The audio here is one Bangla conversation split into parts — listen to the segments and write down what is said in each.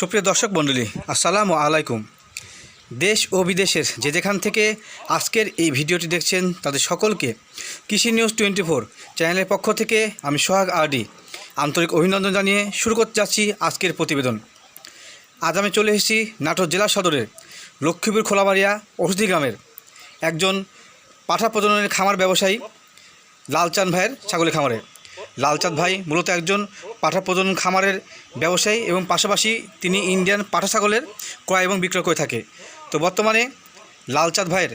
সুপ্রিয় দর্শক মণ্ডলী, আসসালামু আলাইকুম। দেশ ও বিদেশের যে যেখান থেকে আজকের এই ভিডিওটি দেখছেন, তাদের সকলকে কৃষি নিউজ টোয়েন্টি ফোর চ্যানেলের পক্ষ থেকে আমি সোহাগ আরডি আন্তরিক অভিনন্দন জানিয়ে শুরু করতে যাচ্ছি আজকের প্রতিবেদন। আজ আমি চলে এসেছি নাটোর জেলা সদরের লক্ষ্মীপুর খোলাবাড়িয়া ওষুধি গ্রামের একজন পাঠা প্রজননের খামার ব্যবসায়ী লালচাঁদ ভাইয়ের ছাগলের খামারে। লালচাঁদ ভাই মূলত একজন পাঠা প্রজনন খামারের ব্যবসায়ী এবং পাশাপাশি তিনি ইন্ডিয়ান পাঠা ছাগলের ক্রয় এবং বিক্রয় করে থাকে। তো বর্তমানে লালচাঁদ ভাইয়ের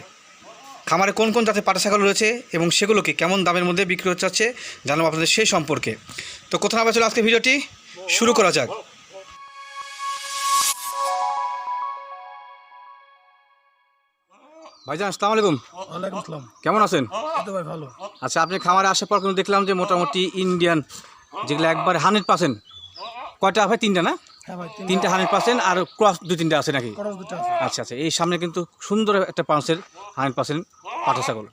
খামারে কোন কোন জাতের পাঠা ছাগল রয়েছে এবং সেগুলোকে কেমন দামের মধ্যে বিক্রি হচ্ছে জানব আপনাদের সেই সম্পর্কে। তো কোথাও চলে আজকে ভিডিওটি? শুরু করা যাক। ভাইজান আসসালামু আলাইকুম। ওয়ালাইকুম আসসালাম। কেমন আছেন? তো ভাই ভালো। আচ্ছা আপনি খামারে আসার পর কিন্তু দেখলাম যে মোটামুটি ইন্ডিয়ান যেগুলো একবার হান্ড্রেড পার্সেন্ট কয়টা ভাই? তিনটা না? হ্যাঁ তিনটা। হান্ড্রেড পার্সেন্ট আর ক্রস দুই তিনটা আছে নাকি? আচ্ছা আচ্ছা এই সামনে কিন্তু সুন্দর একটা পাঁচের হান্ড্রেড পার্সেন্ট পাঠা ছাগল।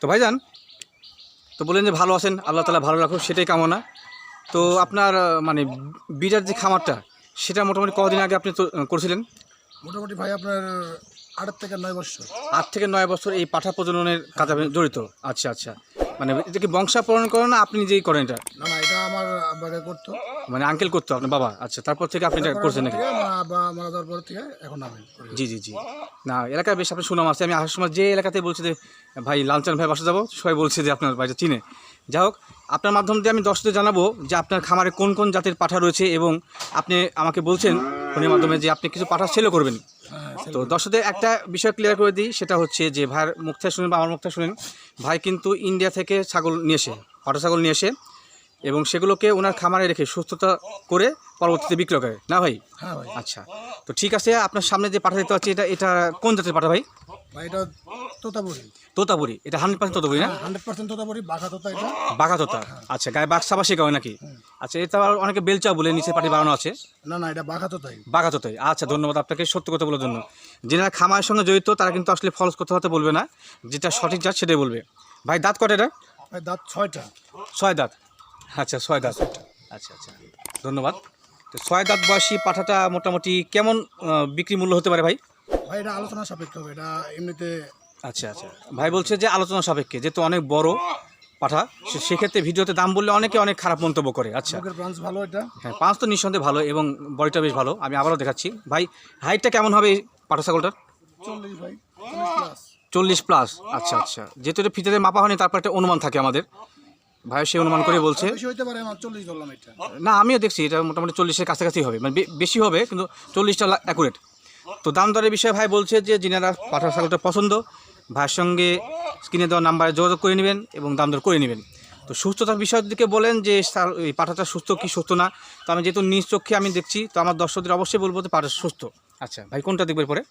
তো ভাইজান তো বললেন যে ভালো আছেন আল্লাহ তালা ভালো রাখুক সেটাই কামনা। তো আপনার মানে বিরাট যে খামারটা সেটা মোটামুটি কদিন আগে আপনি তো- করেছিলেন? মোটামুটি ভাই আপনার আট থেকে নয় বছর। আট থেকে নয় বছর এই পাঠা প্রজননের কাজে আপনি জড়িত? আচ্ছা আচ্ছা। মানে এটা কি বংশাপরণ করেন না আপনি নিজেই করেন এটা? না না এটা আমার আব্বাকে করতো। মানে আঙ্কেল করতো আপনার বাবা? আচ্ছা তারপর থেকে আপনি এটা করছেন নাকি? মারা যাওয়ার পর থেকে এখন আমি করি। জি জি জি। না এলাকায় বেশ আপনার সুনাম আছে। আমি আসার সময় যে এলাকাতে বলছি যে ভাই লালচান ভাই বাসা যাব সবাই বলছে যে আপনার বাড়িটা চিনে। যাই হোক আপনার মাধ্যম দিয়ে আমি দর্শকদের জানাব যে আপনার খামারে কোন কোন জাতের পাঠা রয়েছে এবং আপনি আমাকে বলছেন ফোনের মাধ্যমে যে আপনি কিছু পাঠা সেলও করবেন। তো দর্শকদের একটা বিষয় ক্লিয়ার করে দিই সেটা হচ্ছে যে ভাইয়ের মুখ থেকে শুনেন বা আমার মুখ থেকে শুনেন ভাই কিন্তু ইন্ডিয়া থেকে ছাগল নিয়ে এসে হটা ছাগল নিয়ে এসে এবং সেগুলোকে ওনার খামারে রেখে সুস্থতা করে পরবর্তীতে বিক্রয় করে। না ভাই? হ্যাঁ আচ্ছা। তো ঠিক আছে আপনার সামনে যে পাঠা দেখতে পাচ্ছি এটা এটা কোন জাতের পাঠা ভাই? এটা তোতাপুরি। তোতাপুরি এটা হান্ড্রেড পার্সেন্ট না? হান্ড্রেড পার্সেন্ট তোতাপুরি বাঘা তোতা এটা। বাঘা তোতা। আচ্ছা গায়ে গায়ে নাকি? আচ্ছা এটা অনেকে বেলচা বলে নিচে পাটি বানানো আছে। না না এটা বাঘা তোতাই। বাঘা তোতাই। আচ্ছা ধন্যবাদ আপনাকে সত্য কথা বলার জন্য। যারা খামারের সঙ্গে জড়িত তারা কিন্তু আসলে ফলস করতে হতে বলবে না। যেটা সঠিক জাত সেটাই বলবে। ভাই দাঁত কটা এটা? ভাই দাঁত ছয়টা। ছয় দাঁত। আচ্ছা ছয় দাঁত। আচ্ছা আচ্ছা। ধন্যবাদ। তো ছয় দাঁত বয়সী পাঠাটা মোটামুটি কেমন বিক্রি মূল্য হতে পারে ভাই? ভাই এটা আলোচনা সাপেক্ষ হবে এটা এমনিতে আচ্ছা আচ্ছা। ভাই বলছে যে আলোচনা সাপেক্ষে যেহেতু অনেক বড় পাঠা সেক্ষেত্রে ভিডিওতে দাম বললে অনেকে অনেক খারাপ মন্তব্য করে। আচ্ছা। লোকের ভালো এটা? হ্যাঁ পাঁচ তো নিঃসন্দেহে ভালো এবং বডিটা বেশ ভালো। আমি আবারও দেখাচ্ছি। ভাই হাইটটা কেমন হবে এই পাঠা ছাগলটার চল্লিশ ভাই। চল্লিশ প্লাস আচ্ছা আচ্ছা। যেহেতু এটা ফিতেতে মাপা হয়নি তারপর একটা অনুমান থাকে আমাদের। ভাই সে অনুমান করে বলছে না আমিও দেখছি এটা মোটামুটি চল্লিশের কাছাকাছি হবে। মানে বেশি হবে কিন্তু চল্লিশটা অ্যাকুরেট তো দাম দরের বিষয়ে ভাই বলছে যে যিনারা পাঠা ছাগলটা পছন্দ ভাইয়ের সঙ্গে স্ক্রিনে দেওয়া নাম্বারে যোগাযোগ করে নেবেন এবং দাম দর করে নেবেন। তো সুস্থতার বিষয়ের দিকে বলেন যে এই পাঠাটা সুস্থ কি সুস্থ না? তো আমি যেহেতু নিজ চোখে আমি দেখছি তো আমার দর্শকদের অবশ্যই বলব যে পাঠা সুস্থ। আচ্ছা ভাই কোনটা দেখবে পরে?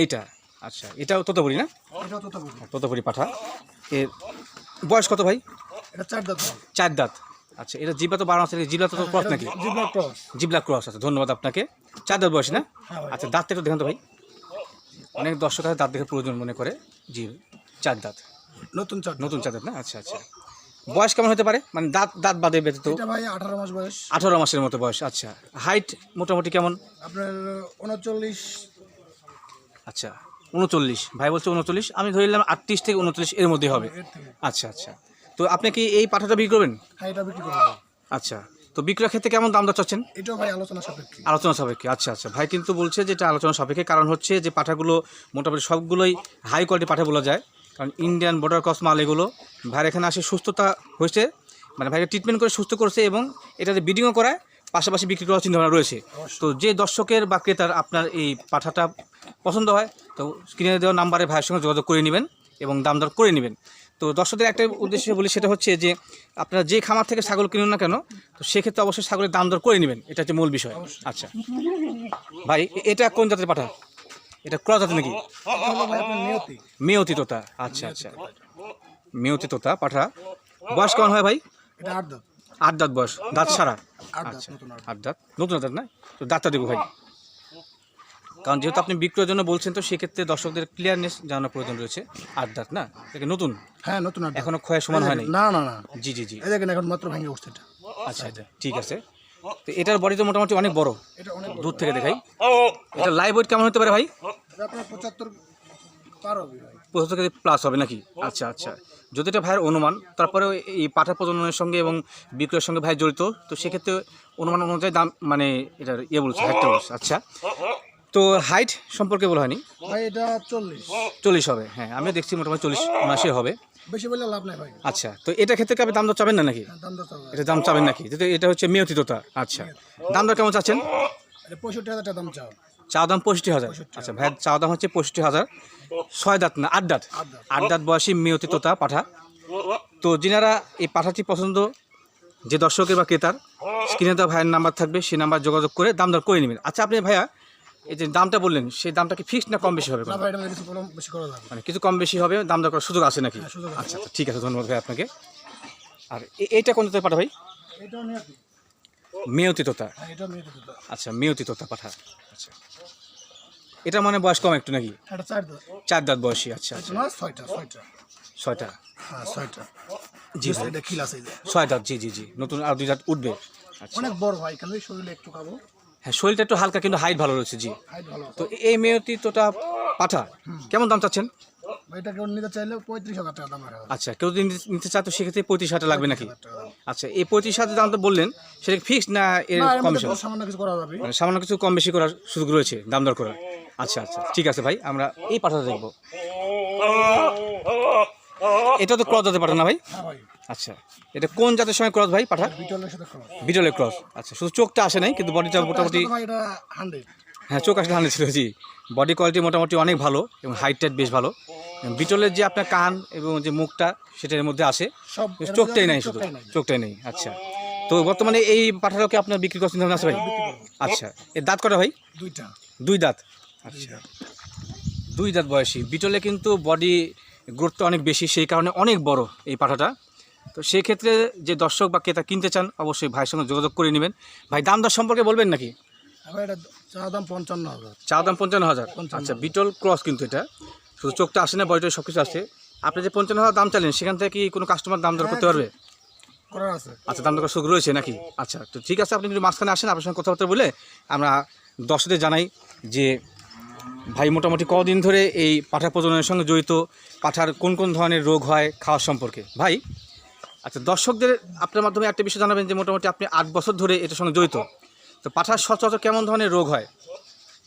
এইটা। আচ্ছা এটাও তোতাপুরি না? তোতাপুরি। পাঠা। এর বয়স কত ভাই? চার দাঁত। চার দাঁত। আচ্ছা এটা জিবলা তো বারো আছে জিবলা তো ক্রস নাকি? জিবলা ক্রস জিবলা ক্রস আছে ধন্যবাদ আপনাকে। চার দাঁত বয়স না? হ্যাঁ। আচ্ছা দাঁতটা একটু দেখান তো ভাই। অনেক দর্শক আছে দাঁত দেখে প্রয়োজন মনে করে জি চার দাঁত। নতুন চার নতুন চার দাঁত না? আচ্ছা আচ্ছা। বয়স কেমন হতে পারে? মানে দাঁত দাঁত বাদে ব্যতীত এটা ভাই আঠারো মাস বয়স। আঠারো মাসের মতো বয়স আচ্ছা। হাইট মোটামুটি কেমন? আপনার উনচল্লিশ। আচ্ছা উনচল্লিশ। ভাই বলছে উনচল্লিশ আমি ধরে নিলাম আটত্রিশ থেকে উনচল্লিশ এর মধ্যে হবে। আচ্ছা আচ্ছা। তো আপনি কি এই পাঠাটা বিক্রি করবেন? হ্যাঁ এটা বিক্রি করব। আচ্ছা তো বিক্রয় ক্ষেত্রে কেমন দাম দর চাচ্ছেন? এটাও ভাই আলোচনা সাপেক্ষে। আলোচনা সাপেক্ষে আচ্ছা আচ্ছা। ভাই কিন্তু বলছে যে এটা আলোচনা সাপেক্ষে কারণ হচ্ছে যে পাঠাগুলো মোটামুটি সবগুলোই হাই কোয়ালিটি পাঠা বলা যায়। কারণ ইন্ডিয়ান বর্ডার ক্রস মাল এগুলো ভাইয়ের এখানে আসে সুস্থতা হয়েছে মানে ভাইকে ট্রিটমেন্ট করে সুস্থ করছে এবং এটাতে বিডিংও করায় পাশাপাশি বিক্রি করার চিন্তাভাবনা রয়েছে। তো যে দর্শকের বা ক্রেতার আপনার এই পাঠাটা পছন্দ হয় তো স্ক্রিনে দেওয়া নাম্বারে ভাইয়ের সঙ্গে যোগাযোগ করে নেবেন এবং দাম দর করে নেবেন। তো দর্শকদের একটা উদ্দেশ্য বলি সেটা হচ্ছে যে আপনারা যে খামার থেকে ছাগল কিনুন না কেন তো সেক্ষেত্রে অবশ্যই ছাগলের দাম দর করে নেবেন। এটা হচ্ছে মূল বিষয়। আচ্ছা। ভাই এটা কোন জাতের পাঠা? এটা ক্রস জাতের নাকি? মেয়তি তোতা। আচ্ছা আচ্ছা। মেয়তি তোতা পাঠা। বয়স কেমন হয় ভাই? আট দাঁত। বয়স। দাঁত সারা আচ্ছা। আট আট দাঁত। নতুন দাঁত না? তো দাঁতটা দেবো ভাই। কারণ যেহেতু আপনি বিক্রয়ের জন্য বলছেন তো সেক্ষেত্রে দর্শকদের ক্লিয়ারনেস জানানোর প্রয়োজন রয়েছে। আট দাঁত না? এটা নতুন? হ্যাঁ নতুন আট এখনও ক্ষয় সমান হয়নি? না না না। জি জি জি। দেখেন এখন মাত্র ভেঙে উঠছে এটা। আচ্ছা আচ্ছা ঠিক আছে। তো এটার বডি তো মোটামুটি অনেক বড়। এটা অনেক দূর থেকে দেখাই। এটা লাইভ ওয়েট কেমন হতে পারে ভাই? পঁচাত্তর পার হবে ভাই। পঁচাত্তর কেজি প্লাস হবে নাকি? আচ্ছা আচ্ছা। যদি এটা ভাইয়ের অনুমান তারপরে এই পাঠা প্রজননের সঙ্গে এবং বিক্রয়ের সঙ্গে ভাই জড়িত তো সেক্ষেত্রে অনুমান অনুযায়ী দাম মানে এটার ইয়ে বলছে হাইটটা বলছে। আচ্ছা। তো হাইট সম্পর্কে বলা হয়নি? ভাই এটা চল্লিশ। চল্লিশ হবে হ্যাঁ আমি দেখছি মোটামুটি চল্লিশ মাসে হবে। বেশি বললে লাভ নাই ভাই। আচ্ছা তো এটা ক্ষেত্রে আপনি দাম দর চাবেন না নাকি? হ্যাঁ, এটা দাম চাবেন নাকি? এটা হচ্ছে মেয়তিততা আচ্ছা। দাম দর কেমন চাচ্ছেন? পঁয়ষট্টি হাজার দাম চাও। চা দাম পঁয়ষট্টি হাজার। আচ্ছা ভাইয়ের চা দাম হচ্ছে পঁয়ষট্টি হাজার। ছয় দাঁত না আট দাঁত? আট দাঁত। আট দাঁত বয়সী মেয়তি তোতা পাঠা। তো যিনারা এই পাঠাটি পছন্দ যে দর্শকের বা ক্রেতার স্ক্রিনে দেওয়া ভাইয়ের নাম্বার থাকবে সেই নাম্বার যোগাযোগ করে দাম দর করে নেবেন। আচ্ছা আপনি ভাইয়া এই যে দামটা বললেন সেই দামটা কি ফিক্সড না কম বেশি হবে মানে কিছু কম বেশি হবে দাম দর করার সুযোগ আছে নাকি? হ্যাঁ। আচ্ছা আচ্ছা ঠিক আছে ধন্যবাদ ভাই আপনাকে। আর এইটা কোন পাঠা ভাই? নিয়ে মেয়তি তোতা। হ্যাঁ। আচ্ছা মেয়তি তোতা পাঠা। আচ্ছা। এটা মানে বয়স কম একটু নাকি? চার দাঁত। বয়সী আচ্ছা আচ্ছা। ছয়টা ছয়টা। ছয়টা? হ্যাঁ ছয়টা। জি ভাই। এটা খিল আছে এই যে। ছয় দাঁত জি জি জি। নতুন আর দুই দাঁত উঠবে। আচ্ছা। অনেক বড় ভাই কেন শরীরে একটু খাব হ্যাঁ শরীরটা একটু হালকা কিন্তু হাইট ভালো রয়েছে জি। তো এই মেয়তি তোটা পাঠা। কেমন দাম চাচ্ছেন? ভাই এটা কেউ নিতে চাইলে পঁয়ত্রিশ হাজার টাকা দাম আচ্ছা কেউ যদি নিতে- চায় তো সেক্ষেত্রে পঁয়ত্রিশ হাজার লাগবে নাকি। আচ্ছা এই পঁয়ত্রিশ হাজার দাম তো বললেন সেটা ফিক্সড না এর কম বেশি সামান্য কিছু করা যাবে। মানে সামান্য কিছু কম বেশি করার সুযোগ রয়েছে দাম দর করার। আচ্ছা আচ্ছা ঠিক আছে ভাই আমরা এই পাঠাটা দেখব। এটা তো ক্রস জাতের পাঠা না ভাই। আচ্ছা। এটা কোন জাতের সঙ্গে ক্রস ভাই পাঠা? বিটলের সাথে খরচ বিটলের ক্রস আচ্ছা শুধু চোখটা আসে নাই কিন্তু বডিটা মোটামুটি হ্যাঁ চোখ আসলে হান্ড্রেড ছিল জি। বডি কোয়ালিটি মোটামুটি অনেক ভালো এবং হাইট টাইট বেশ ভালো। বিটলের যে আপনার কান এবং যে মুখটা সেটার মধ্যে আসে। সব চোখটাই নাই শুধু চোখটাই নেই। আচ্ছা। তো বর্তমানে এই পাঠাটাকে আপনার বিক্রি করছেন ধরুন আছে ভাই? আচ্ছা এর দাঁত কটা ভাই? দুইটা। দুই দাঁত? আচ্ছা। দুই দাঁত বয়সী। বিটলে কিন্তু বডি গ্রোথটা অনেক বেশি সেই কারণে অনেক বড় এই পাঠাটা। তো সেই ক্ষেত্রে যে দর্শক বা ক্রেতা কিনতে চান অবশ্যই ভাইয়ের সঙ্গে যোগাযোগ করে নেবেন। ভাই দাম দর সম্পর্কে বলবেন নাকি? চা দাম পঞ্চান্ন হাজার। চা দাম পঞ্চান্ন হাজার? আচ্ছা বিটল ক্রস কিন্তু এটা। শুধু চোখটা আসে না বডিটা সব কিছু আসে। আপনি যে পঞ্চান্ন হাজার দাম চাইলেন সেখান থেকে কি কোনো কাস্টমার দাম দর করতে পারবে? আচ্ছা দাম দর সুযোগ রয়েছে নাকি? আচ্ছা তো ঠিক আছে আপনি যদি মাঝখানে আসেন আপনার সঙ্গে কথাবার্তা বলে আমরা দর্শকদের জানাই যে ভাই মোটামুটি কদিন ধরে এই পাঠা প্রজননের সঙ্গে জড়িত পাঠার কোন কোন ধরনের রোগ হয় খাওয়ার সম্পর্কে। ভাই? আচ্ছা দর্শকদের আপনার মাধ্যমে একটা বিষয় জানাবেন যে মোটামুটি আপনি আট বছর ধরে এটার সঙ্গে জড়িত। তো পাঠার সচরাচর কেমন ধরনের রোগ হয়?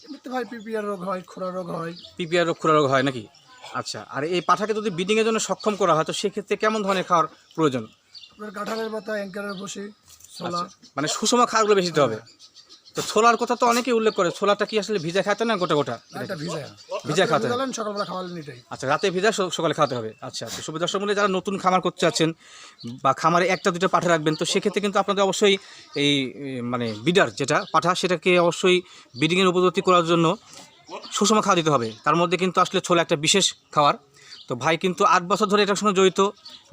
এমনিতে ভাই পিপিআর রোগ হয় খোরা রোগ হয়। পিপিআর রোগ খোরা রোগ হয় নাকি? আচ্ছা আর এই পাঠাকে যদি ব্রিডিংয়ের জন্য সক্ষম করা হয় তো সেক্ষেত্রে কেমন ধরনের খাওয়ার প্রয়োজন? আপনার কাঁঠালের পাতা অ্যাঙ্কারের বসে ছোলা। মানে সুষম খাওয়ারগুলো বেশি দিতে হবে। তো ছোলার কথা তো অনেকেই উল্লেখ করে ছোলাটা কি আসলে ভিজা খাতে না গোটা গোটা? ভিজা সকালবেলা খাওয়ালেন এটাই। আচ্ছা রাতে ভিজা সকালে খাওয়াতে হবে। আচ্ছা তো সুবিধা দর্শক মূল্যে যারা নতুন খামার করতে চাচ্ছেন বা খামারে একটা দুটো পাঠা রাখবেন তো সেক্ষেত্রে কিন্তু আপনাদের অবশ্যই এই মানে বিডার যেটা পাঠা সেটাকে অবশ্যই ব্রিডিংয়ের উপযুক্তি করার জন্য সুষম খাওয়া দিতে হবে। তার মধ্যে কিন্তু আসলে ছোলা একটা বিশেষ খাবার তো ভাই কিন্তু আট বছর ধরে এটার সঙ্গে জড়িত।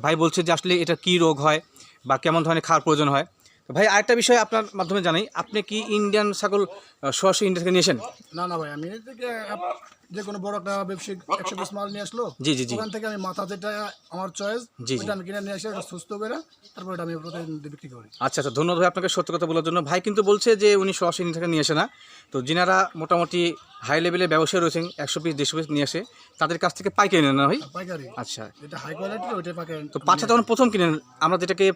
ভাই বলছে যে আসলে এটা কী রোগ হয় বা কেমন ধরনের খাওয়ার প্রয়োজন হয়। ভাই, আরেকটা বিষয় আপনার মাধ্যমে জানাই। আপনি কি ইন্ডিয়ান ছাগল সরাসরি ইন্ডিয়া থেকে নিয়েছেন না না ভাই, আমি যে কোনো বড় একটা ব্যবসায়িক একশো পিস মাল নিয়ে আসলো জি, জি। ওখান থেকে আমি মাথা যেটা আমার চয়েস। ওইটা আমি কিনে নিয়ে আসি ওটা সুস্থ করে তারপর এটা আমি প্রতিদিন বিক্রি করি। আচ্ছা আচ্ছা ধন্যবাদ ভাই আপনাকে সত্য কথা বলার জন্য। ভাই কিন্তু বলছে যে উনি সরাসরি থেকে নিয়ে আসে না। তো যিনারা মোটামুটি হাই লেভেলে ব্যবসায়ী রয়েছেন একশো পিস দেড়শো পিস নিয়ে আসে তাদের কাছ থেকে পাইকারি নেন না ভাই? পাইকারি। আচ্ছা। যেটা হাই কোয়ালিটির ওইটাই পাকে তো পাঠা যখন প্রথম কিনেন আমরা যেটাকে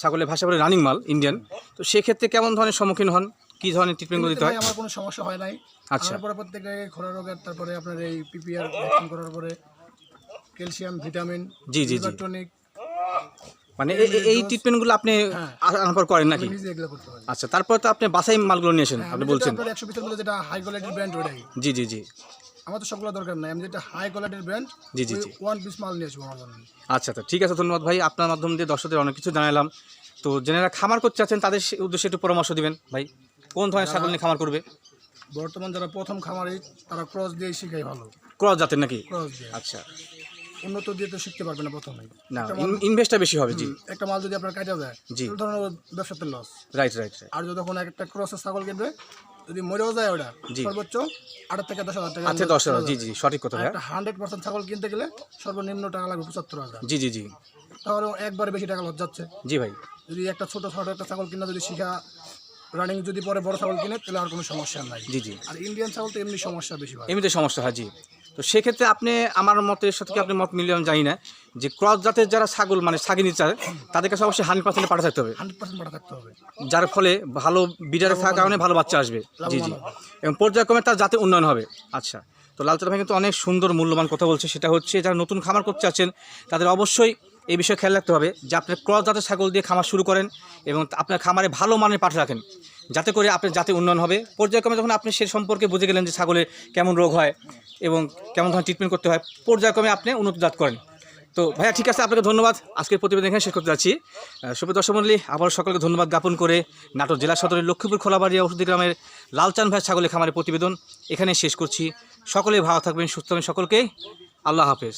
ছাগলের ভাষা বলে রানিং মাল ইন্ডিয়ান তো সেক্ষেত্রে কেমন ধরনের সম্মুখীন হন? কী ধরনের ট্রিটমেন্টগুলো দিতে হয়? আমার কোনো সমস্যা হয় নাই। আচ্ছা। তারপরে প্রত্যেকটা খোরা রোগের তারপরে আপনার এই পিপিআর ভ্যাকসিন করার পরে ক্যালসিয়াম ভিটামিন জি, জি, জি। টনিক মানে এই ট্রিটমেন্টগুলো আপনি হ্যাঁ। আনার পর করেন নাকি? হয় আচ্ছা তারপর তো আপনি বাসাই মালগুলো নিয়েছেন আপনি বলছেন। একশো মধ্যে যেটা হাই কোয়ালিটির ব্র্যান্ড ওটাই। জি জি জি। আমার তো সবগুলো দরকার নাই আমি যেটা হাই কোয়ালিটির ব্র্যান্ড জি, জি, জি। ওয়ান পিস মাল নিয়ে আসব আমার জন্য। আচ্ছা তো ঠিক আছে ধন্যবাদ ভাই। আপনার মাধ্যম দিয়ে দর্শকদের অনেক কিছু জানালাম তো যারা খামার করতে চাচ্ছেন তাদের উদ্দেশ্যে একটু পরামর্শ দিবেন ভাই। কোন ধরনের ছাগল নিয়ে খামার করবে? বর্তমান যারা প্রথম খামারি তারা ক্রস দিয়ে শিখাই ভালো। ক্রস জাতের নাকি? ক্রস দিয়ে। আচ্ছা। উন্নত দিয়ে তো শিখতে পারবে না প্রথমে। না ইনভেস্টটা বেশি হবে জি। একটা মাল যদি আপনার কাটা যায় জি। ধরুন ব্যবসাতে লস রাইট রাইট আর যদি যখন একটা ক্রসের ছাগল কিনবে যদি মরেও যায় ওটা জি। সর্বোচ্চ আট থেকে দশ হাজার টাকা আচ্ছা দশ হাজার জি জি সঠিক কথা একটা হান্ড্রেড পার্সেন্ট ছাগল কিনতে গেলে সর্বনিম্ন টাকা লাগবে পঁচাত্তর হাজার। জি জি জি। তাহলে একবার বেশি টাকা লস যাচ্ছে। জি ভাই। যদি একটা ছোট ছোট একটা ছাগল কিনা যদি শিখা রানিং যদি পরে বড় ছাগল কিনে তাহলে আর কোনো সমস্যা নাই। জি জি। আর ইন্ডিয়ান ছাগল তো এমনি সমস্যা বেশি হয় এমনিতে সমস্যা হয় জি। তো সেক্ষেত্রে আপনি আমার মতের সাথে কি আপনি মত মিলিয়ে আমি জানি না যে ক্রস জাতের যারা ছাগল মানে ছাগিনি চায় তাদের কাছে অবশ্যই হান্ড্রেড পার্সেন্ট পাঠা থাকতে হবে। হান্ড্রেড পার্সেন্ট বাড়া থাকতে হবে। যার ফলে ভালো বিডারে থাকার কারণে ভালো বাচ্চা আসবে। জি জি। এবং পর্যায়ক্রমে তার জাতে উন্নয়ন হবে। আচ্ছা তো লালচাঁদ ভাই কিন্তু অনেক সুন্দর মূল্যবান কথা বলছে। সেটা হচ্ছে যারা নতুন খামার করতে চাচ্ছেন তাদের অবশ্যই এই বিষয়ে খেয়াল রাখতে হবে যে আপনি ক্রস জাতের ছাগল দিয়ে খামার শুরু করেন এবং আপনার খামারে ভালো মানের পাঠা রাখেন। যাতে করে আপনার জাতে উন্নয়ন হবে। পর্যায়ক্রমে যখন আপনি সে সম্পর্কে বুঝে গেলেন যে ছাগলের কেমন রোগ হয় এবং কেমন ধরনের ট্রিটমেন্ট করতে হয়, পর্যায়ক্রমে আপনি উন্নত জাত করেন। তো ভাইয়া, ঠিক আছে, আপনাকে ধন্যবাদ। আজকের প্রতিবেদন এখানে শেষ করতে যাচ্ছি। সুপ্রিয় দর্শক মন্ডলী আবার সকলকে ধন্যবাদ জ্ঞাপন করে নাটোর জেলা সদরের লক্ষ্মীপুর খোলাবাড়িয়া ওষুধি গ্রামের লালচান ভাই ছাগলের খামারের প্রতিবেদন এখানে শেষ করছি। সকলেই ভালো থাকবেন, সুস্থ থাকবেন সকলকে। আল্লাহ হাফেজ।